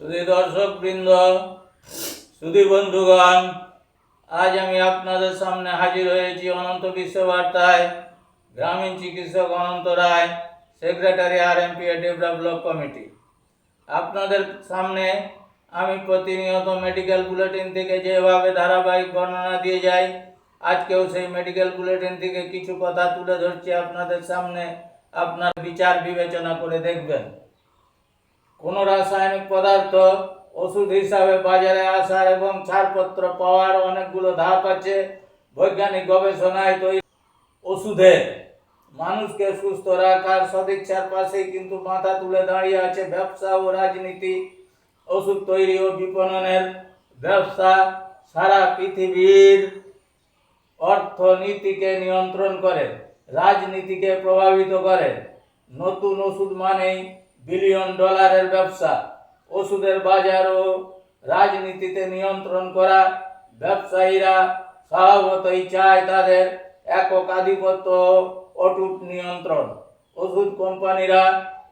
সুধী দর্শক বৃন্দ সুধী বন্ধুগণ, আজ আমি আপনাদের সামনে হাজির হয়েছি অনন্ত বিশ্ববার্তায়। গ্রামীণ চিকিৎসক Ananta Roy, secretary R M P develop committee. আপনাদের সামনে আমি প্রতিনিয়ত মেডিকেল বুলেটিন থেকে যেভাবে ধারাবাহিক বর্ণনা দিয়ে যাই, আজকেও সেই মেডিকেল বুলেটিন থেকে কিছু কথা তুলে ধরছি। আপনাদের সামনে আপনার বিচার বিবেচনা করে দেখবেন। কোনো রাসায়নিক পদার্থ ওষুধ হিসাবে বাজারে আসার এবং ছাড়পত্র পাওয়ার অনেকগুলো ধাপ আছে। বৈজ্ঞানিক গবেষণায় তৈরি ওষুধে মানুষকে সুস্থ রাখার সদিচ্ছার পাশেই কিন্তু মাথা তুলে দাঁড়িয়ে আছে ব্যবসা ও রাজনীতি। ওষুধ তৈরি ও বিপণনের ব্যবসা সারা পৃথিবীর অর্থনীতিকে নিয়ন্ত্রণ করে, রাজনীতিকে প্রভাবিত করে। নতুন ওষুধ মানেই বিলিয়ন ডলারের ব্যবসা, ওষুধের বাজার ও রাজনীতিতে নিয়ন্ত্রণ করা ব্যবসায়ীরা স্বভাবতই চায় তাদের একক আধিপত্য অটুট নিয়ন্ত্রণ। ওষুধ কোম্পানিরা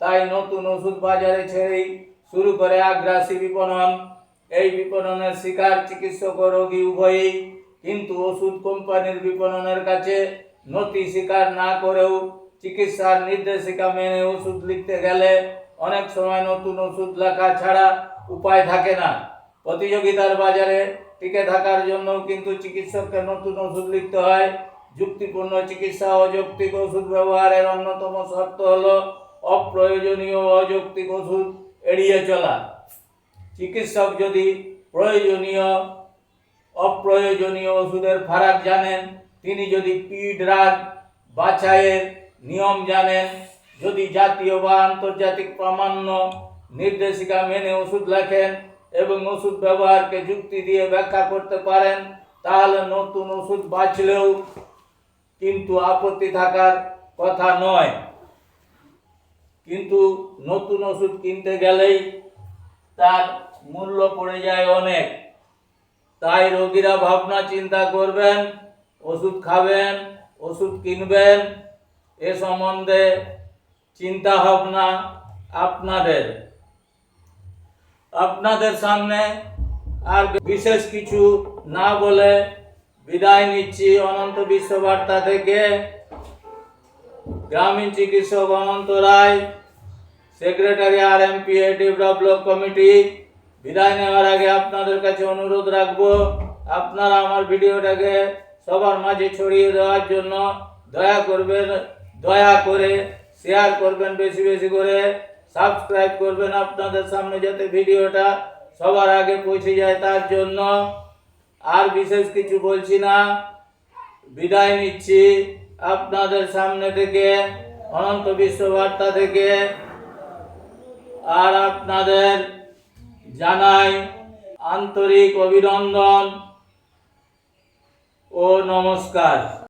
তাই নতুন ওষুধ বাজারে ছেড়েই শুরু করে আগ্রাসী বিপণন। এই বিপণনের শিকার চিকিৎসক ও রোগী উভয়ই কিন্তু ওষুধ কোম্পানির বিপণনের কাছে নথি স্বীকার না করেও চিকিৎসার নির্দেশিকা মেনে ওষুধ লিখতে গেলে অনেক সময় নতুন ওষুধ লেখা ছাড়া উপায় থাকে না। প্রতিযোগিতার বাজারে টিকে থাকার জন্য কিন্তু চিকিৎসককে নতুন ওষুধ লিখতে হয়। যুক্তিপূর্ণ চিকিৎসা অযৌক্তিক ওষুধ ব্যবহারের অন্যতম শর্ত হল অপ্রয়োজনীয় অযৌক্তিক ওষুধ এড়িয়ে চলা। চিকিৎসক যদি প্রয়োজনীয়, অপ্রয়োজনীয় ওষুধের ফারাক জানেন, তিনি যদি পি ড্রাগ বাছাইয়ের নিয়ম জানেন যদি জাতীয় বা আন্তর্জাতিক প্রামাণ্য নির্দেশিকা মেনে ওষুধ লেখেন এবং ওষুধ ব্যবহারকে যুক্তি দিয়ে ব্যাখ্যা করতে পারেন, তাহলে নতুন ওষুধ বাঁচলেও কিন্তু আপত্তি থাকার কথা নয়। কিন্তু নতুন ওষুধ কিনতে গেলেই তার মূল্য পড়ে যায় অনেক। তাই রোগীরা ভাবনা চিন্তা করবেন, ওষুধ খাবেন, ওষুধ কিনবেন এ সম্বন্ধে চিন্তা ভাবনা আপনাদের। আপনাদের সামনে আর বিশেষ কিছু না বলে বিদায় নিচ্ছি অনন্ত বিশ্ববার্তা থেকে। গ্রামীণ চিকিৎসক Ananta Roy, secretary R M P develop committee, বিদায় নেওয়ার আগে আপনাদের কাছে অনুরোধ রাখব, আপনারা আমার ভিডিওটাকে সবার মাঝে ছড়িয়ে দেওয়ার জন্য দয়া করবেন। দয়া করে শেয়ার করবেন বেশি বেশি করে সাবস্ক্রাইব করবেন আপনাদের সামনে যাতে ভিডিওটা সবার আগে পৌঁছে যায় তার জন্য। আর বিশেষ কিছু বলছি না, বিদায় নিচ্ছি আপনাদের সামনে থেকে, অনন্ত বিশ্ববার্তা থেকে। আর আপনাদের জানাই আন্তরিক অভিনন্দন ও নমস্কার।